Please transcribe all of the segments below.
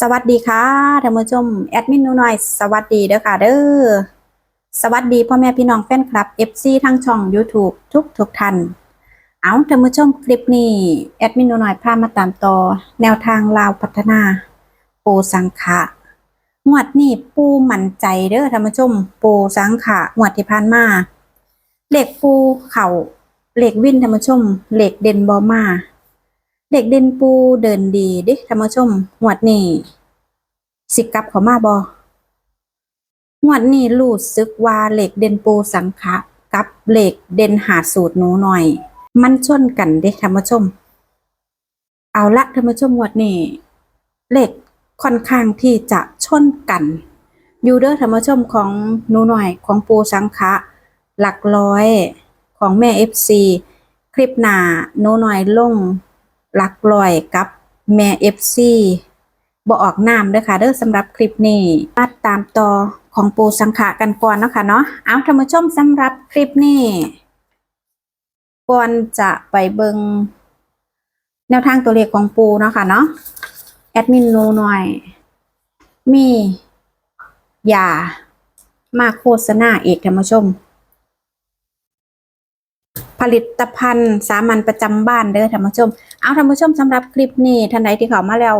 สวัสดีค่ะท่านผู้ชมแอดมินนูน่อย สวัสดีเด้อค่ะเด้อสวัสดีพ่อแม่พี่น้องแฟนคลับ FC ทั้งช่อง YouTube ทุกทุกท่านเอาท่านผู้ชมคลิปนี้แอดมินนูน่อยพามาตามต่อ แนวทางลาวพัฒนาปูสังขะงวดนี้ปูมั่นใจเด้อท่านผู้ชมปูสังขะงวดที่ผ่านมาเหล็กปูเข่าเหล็กวินท่านผู้ชมเหล็กเด่นบอมา เด็กเด่นปูเดินดีเด้ท่านผู้ชมหวดนี้สิกลับเขามาบอหวดนี้รู้สึกว่าเหล็กเด่นปูสังขะกับเหล็กเด่นหาสูตรหนูหน่อย มันชนกันเด้ท่านผู้ชม เอาละท่านผู้ชมหวดนี้เหล็กค่อนข้างที่จะชนกันอยู่เด้อท่านผู้ชมของหนูหน่อยของปูสังขะหลักร้อยของแม่เอฟซีคลิปหนาหนูหน่อยลง หลักลอยกับแม่เอฟซีบอออกน้ำเด้อค่ะเด้อสำหรับคลิปนี้มาตามต่อของปูสังขะกันก่อนเนาะค่ะเนาะเอาท่านผู้ชมสำหรับคลิปนี้ก่อนจะไปเบิงแนวทางตัวเลขของปูเนาะค่ะเนาะแอดมินนูหน่อย มียามาโฆษณาเอกท่านผู้ชม ผลิตภัณฑ์สามัญประจำบ้านเด้อท่านผู้ชม เอาท่านผู้ชมสำหรับคลิปนี้ท่านใดที่เข้ามาแล้ว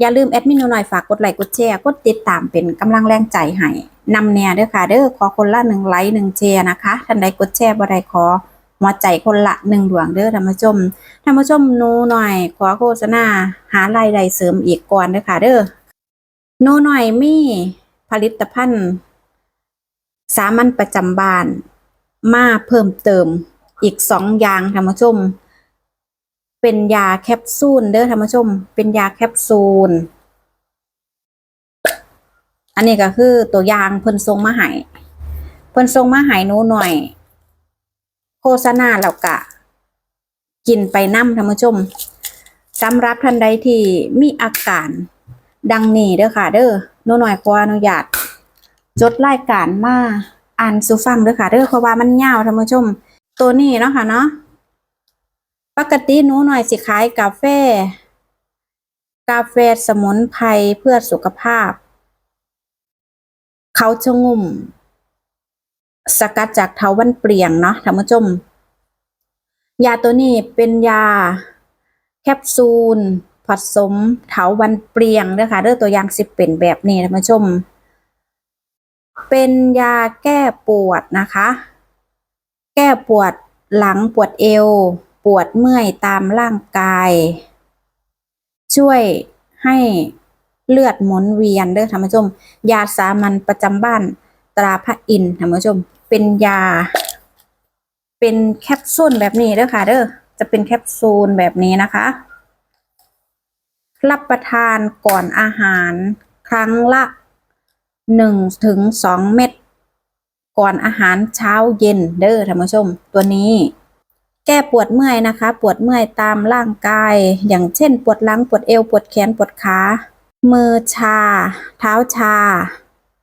อย่าลืมแอดมินหน่อยฝากกดไลค์กดแชร์กดติดตามเป็นกำลังแรงใจให้นำแนวเด้อค่ะเด้อขอคนละหนึ่งไลค์หนึ่งแชร์นะคะท่านใดกดแชร์บ่ได้ขอหัวใจคนละหนึ่งดวงเด้อท่านผู้ชมท่านผู้ชมนูหน่อย ขอโฆษณาหารายได้เสริมอีกก่อนเด้อค่ะเด้อนูหน่อยมีผลิตภัณฑ์ สามัญประจำบ้านมาเพิ่มเติมอีกสองอย่างท่านผู้ชม เป็นยาแคปซูลเด้อท่านผู้ชม เป็นยาแคปซูล อันนี้ก็คือตัวอย่างเพิ่นทรงมาให้เพิ่นทรงมาให้หนูหน่อย โฆษณาแล้วกะ กินไปน้ำท่านผู้ชมสำหรับท่านใดที่มีอาการดังนี้เด้อค่ะ เด้อหนูหน่อยขออนุญาตจดรายการมาอ่านสู่ฟังเด้อค่ะเด้อเพราะว่ามันยาวท่านผู้ชม ตัวนี้เนาะค่ะเนาะ ปกติหนูหน่อยสิขายกาแฟ กาแฟสมุนไพรเพื่อสุขภาพ เขาชะงุ่ม สกัดจากเถาวันเปลี่ยงเนาะท่านผู้ชม ยาตัวนี้เป็นยา แคปซูล ผสมเถาวันเปลี่ยงเด้อค่ะเด้อตัวอย่างสิบเป็นแบบนี้ท่านผู้ชม เป็นยาแก้ปวดนะคะ แก้ปวดหลังปวดเอว ปวดเมื่อยตามร่างกาย ช่วยให้เลือดหมุนเวียนเด้อท่านผู้ชม ยาสามัญประจำบ้านตราพระอินท์ท่านผู้ชม เป็นยา เป็นแคปซูลแบบนี้เด้อค่ะ เด้อจะเป็นแคปซูลแบบนี้นะคะ รับประทานก่อนอาหารครั้งละหนึ่งถึงสองเม็ดก่อนอาหารเช้าเย็นเด้อท่านผู้ชม ตัวนี้ แก้ปวดเมื่อยนะคะ ปวดเมื่อยตามร่างกาย อย่างเช่น ปวดหลัง ปวดเอว ปวดแขน ปวดขา มือชา เท้าชา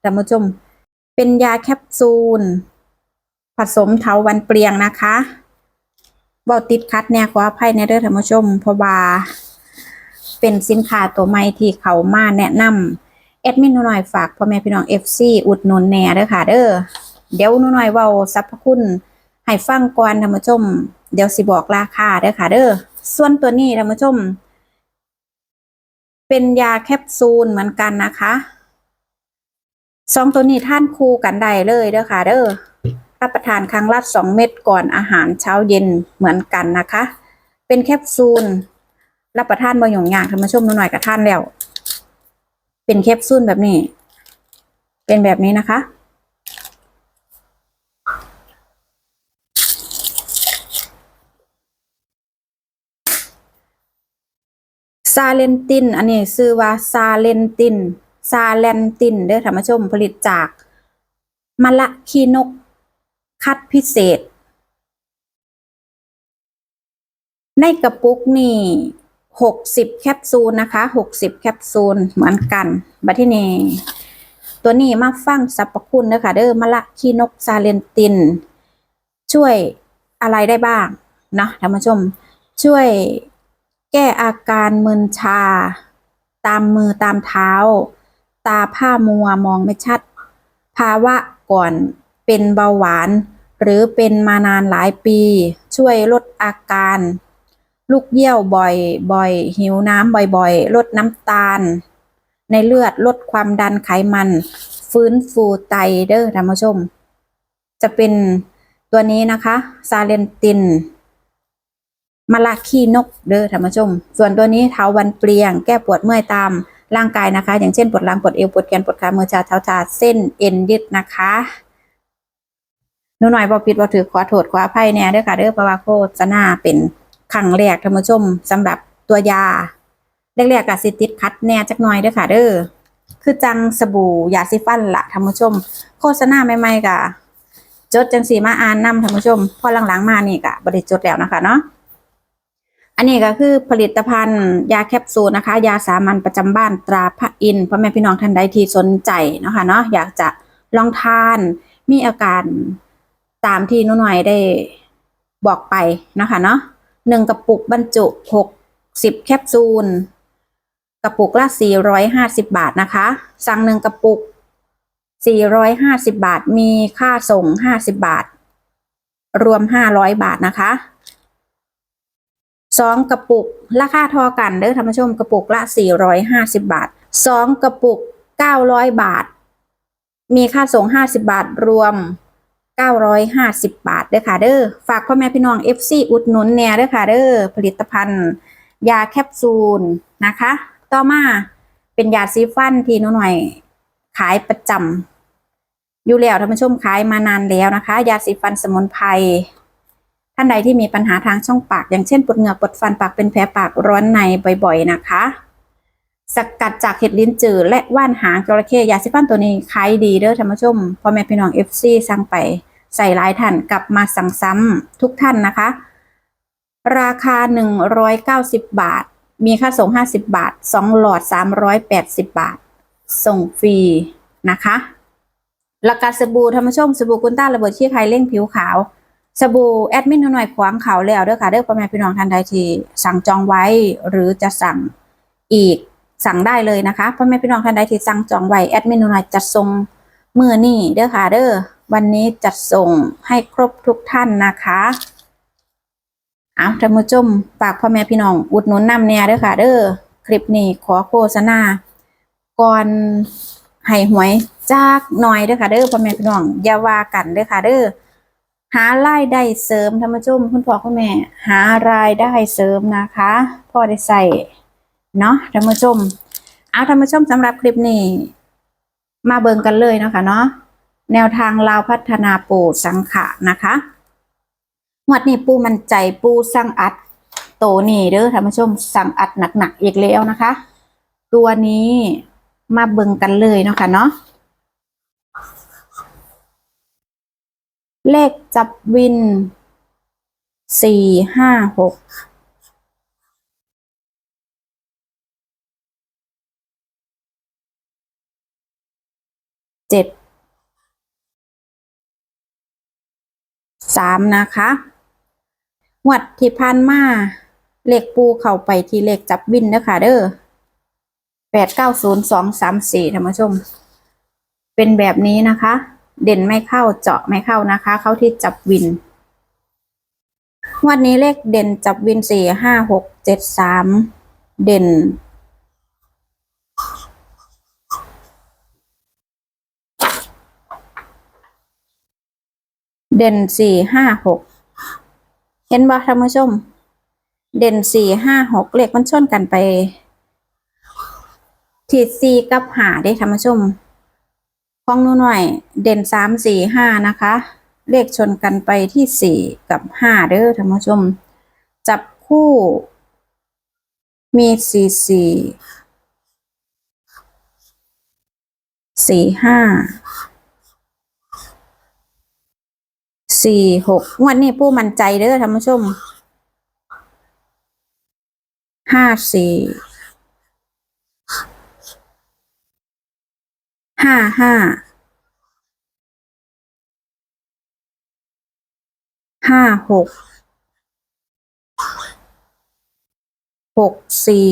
ท่านผู้ชม เป็นยาแคปซูล ผสมเถาวันเปลียงนะคะบอติดคัดแน่ขออภัยในเด้อท่านผู้ชมเพราะว่าเป็นสินค้าตัวใหม่ที่เขามาแนะนำแอดมินหน่อยฝากพ่อแม่พี่น้อง FC อุดหนุนแหน่เด้อค่ะเด้อเดี๋ยวนูหน่อยเว้าสรรพคุณให้ฟังก่อนท่านผู้ชม เดี๋ยวสิบอกราคาเด้อค่ะ เด้อส่วนตัวนี้ท่านผู้ชม เป็นยาแคปซูลเหมือนกันนะคะสองตัวนี้ท่านคู่กันได้เลยเด้อค่ะ เด้อรับประทานครั้งละสองเม็ดก่อนอาหารเช้าเย็นเหมือนกันนะคะ เป็นแคปซูลรับประทานบางอย่างยากท่านผู้ชมหน่อยกับท่านแล้ว เป็นแคปซูลแบบนี้ เป็นแบบนี้นะคะ ซาเลนติน อันนี้ชื่อว่าซาเลนติน ซาเลนตินเด้อท่านผู้ชมผลิตจากมะละคีนก คัดพิเศษ ในกระปุกนี่หกสิบแคปซูลนะคะหกสิบแคปซูลเหมือนกันบัดที่นี่ตัวนี้มาฟังสรรพคุณนะคะเด้อมะละคีนกซาเลนติน ช่วยอะไรได้บ้างนะท่านผู้ชม ช่วย แก้อาการมึนชา ตามมือตามเท้า ตาผ้ามัวมองไม่ชัด ภาวะก่อนเป็นเบาหวาน หรือเป็นมานานหลายปี ช่วยลดอาการ ลูกเยี่ยวบ่อยบ่อย หิวน้ำบ่อยๆ ลดน้ำตาล ในเลือดลดความดันไขมัน ฟื้นฟูไตเด้อท่านผู้ชม จะเป็นตัวนี้นะคะ ซาเลนติน มะละขี้นกเด้อท่านผู้ชม ส่วนตัวนี้เท้าวันเปลียง แก้ปวดเมื่อยตามร่างกายนะคะ อย่างเช่นปวดหลังปวดเอวปวดแขนปวดขามือชาเท้าชาเส้นเอ็นยืดนะคะหนูหน่อยบอปิดบอถือขอโทษขออภัยแน่เด้อค่ะเด้อเพราะว่าโฆษณาเป็นครั้งแรกท่านผู้ชมสำหรับตัวยาแรกๆกับสิติดคัดแน่จักหน่อยเด้อค่ะเด้อคือจังสบู่ยาสีฟันละท่านผู้ชม โฆษณาใหม่ๆกะจดจังสีมาอ่านนำท่านผู้ชมพอหลังๆมานี่กะบริจดแล้วนะคะเนาะ อันนี้ก็คือผลิตภัณฑ์ยาแคปซูลนะคะ ยาสามัญประจำบ้านตราพระอินทร์พ่อแม่พี่น้องท่านใดที่สนใจนะคะเนาะอยากจะลองทานมีอาการตามที่นุ่นหน่อยได้บอกไปนะคะเนาะหนึ่งกระปุกบรรจุหกสิบแคปซูล กระปุกละสี่ร้อยห้าสิบบาทนะคะ สั่งหนึ่งกระปุกสี่ร้อยห้าสิบบาท มีค่าส่งห้าสิบบาท รวมห้าร้อยบาทนะคะ สองกระปุกราคาทอกันเด้อท่านผู้ชมกระปุกละ 450 บาทสองกระปุก 900 บาท มีค่าส่ง 50 บาทรวม 950 บาทเด้อค่ะเด้อฝากพ่อแม่พี่น้อง FC อุดหนุนแน่เด้อค่ะเด้อผลิตภัณฑ์ ยาแคปซูลนะคะ ต่อมาเป็นยาซีฟันที่นหน่อยขายประจำอยู่แล้วท่านผู้ชมขายมานานแล้วนะคะ ยาสีฟันสมุนไพร ท่านใดที่มีปัญหาทางช่องปาก อย่างเช่นปวดเหงือกปวดฟันปากเป็นแผลปากร้อนในบ่อย ๆ นะคะ สกัดจากเห็ดลิ้นจืดและว่านหางจระเข้ยาสีฟันตัวนี้ขายดีเด้อท่านผู้ชมพ่อแม่พี่น้องเอฟซีสั่งไปใส่หลายท่านกลับมาสั่งซ้ำทุกท่านนะคะ ราคา 190 บาท มีค่าส่ง 50 บาท 2 หลอด 380 บาท ส่งฟรีนะคะราคาสบู่ธรรมชมสบู่กุนต้าระเบิดชี้ไข่เร่งผิวขาว สบู่แอดมินหน่อยขวางเขาแล้วเด้อค่ะเด้อพ่อแม่พี่น้องท่านใดที่สั่งจองไว้หรือจะสั่งอีกสั่งได้เลยนะคะพ่อแม่พี่น้องท่านใดที่สั่งจองไว้แอดมินหน่อยจัดส่งมือนี่เด้อค่ะเด้อวันนี้จัดส่งให้ครบทุกท่านนะคะเอาท่านผู้ชมฝากพ่อแม่พี่น้องอุดหนุนนำแน่เด้อค่ะ เด้อคลิปนี้ขอโฆษณาก่อนให้หวยจากหน่อยเด้อค่ะเด้อพ่อแม่พี่น้องอย่าว่ากันเด้อค่ะเด้อ หารายได้เสริมท่านผู้ชมคุณพ่อคุณแม่ หารายได้เสริมนะคะพ่อได้ใส่เนาะท่านผู้ชมเอาท่านผู้ชมสำหรับคลิปนี้ มาเบิ่งกันเลยเนาะคะเนาะแนวทางลาวพัฒนาปูสังขะนะคะงวดนี้ปูมันใจปูสั่งอัดโตนี่เด้อท่านผู้ชมสั่งอัดหนักๆอีกแล้วนะคะ ตัวนี้มาเบิ่งกันเลยเนาะค่ะเนาะ เลขจับวิน สี่ห้าหก เจ็ด สามนะคะงวดที่ผ่านมาเลขปูเข้าไปที่เลขจับวินนะคะเด้อแปดเก้าศูนย์สองสามสี่ท่านผู้ชม เป็นแบบนี้นะคะ เด่นไม่เข้าเจาะไม่เข้านะคะ เข้าที่จับวินวันนี้เลขเด่นจับวินสี่ห้าหกเจ็ดสามเด่น เด่นสี่ห้าหกเห็นบ่ท่านผู้ชม เด่นสี่ห้าหกเลขมันชนกันไป ทีสี่กับหาได้ท่านผู้ชม ของหนูหน่อย เด่นสามสี่ห้านะคะ เลขชนกันไปที่สี่กับห้าเด้อท่านผู้ชม จับคู่ มีสี่สี่สี่ห้าสี่หกงวันนี้ผู้มั่นใจเด้อท่านผู้ชมห้าสี่ ห้าห้า ห้าหก หกสี่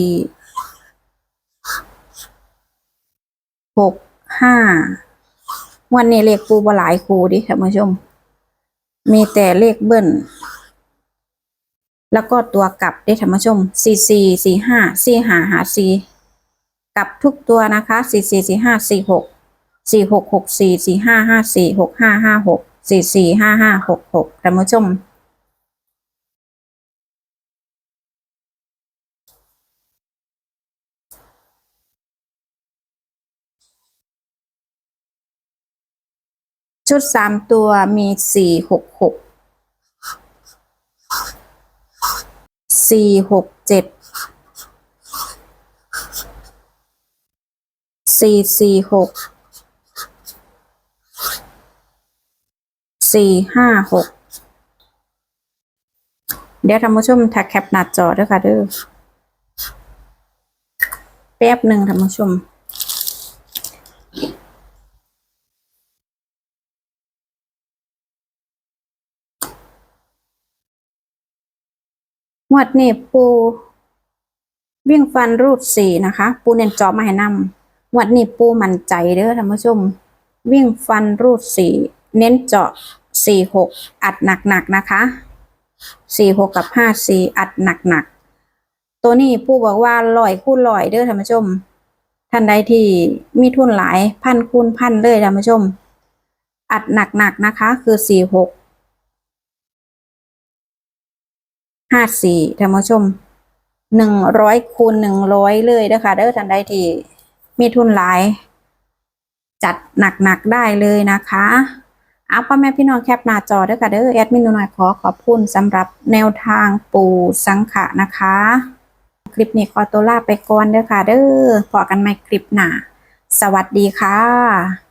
หกห้า วันนี้เลขปูบหลายคูดิท่านผู้ชม มีแต่เลขเบิ้ลแล้วก็ตัวกลับได้ท่านผู้ชมสี่สี่สี่ห้าสี่หาหาสี่กลับทุกตัวนะคะสี่สี่สี่ห้าสี่หก สี่หกหกสี่สี่ห้าห้าสี่หกห้าห้าหกสี่สี่ห้าห้าหกหกท่านผู้ชมชุดสามตัวมีสี่หกหกสี่หกเจ็ดสี่สี่หก สี่ห้าหกเดี๋ยวท่านผู้ชมถ้าแคปหน้าจอด้วยค่ะเด้อแป๊บหนึ่งท่านผู้ชมงวดนี้ปูวิ่งฟันรูดสี่นะคะ ปูเน้นจอบมาให้นำงวดนี้ปูมั่นใจเด้อท่านผู้ชม วิ่งฟันรูดสี่เน้นเจาะ สี่หกอัดหนักๆนะคะสี่หกกับห้าสี่อัดหนักๆตัวนี้ปูบอกว่าลอยคูณลอยเด้อท่านผู้ชม ท่านใดที่มีทุนหลายพันคูณพันเลยท่านผู้ชม อัดหนักๆนะคะ คือสี่หกห้าสี่ท่านผู้ชมหนึ่งร้อยคูณหนึ่งร้อยเลยนะคะเด้อท่านใดที่มีทุนหลาย จัดหนักๆได้เลยนะคะ เอาพ่อแม่พี่น้องแคปหน้าจอด้อค่ะเด้อแอดมินหน่อยขอขอบคุณสำหรับแนวทางปูสังขะนะคะ คลิปนี้ขอตัวลาไปก่อนเด้อค่ะเด้อพอกันใหม่คลิปหน้า สวัสดีค่ะ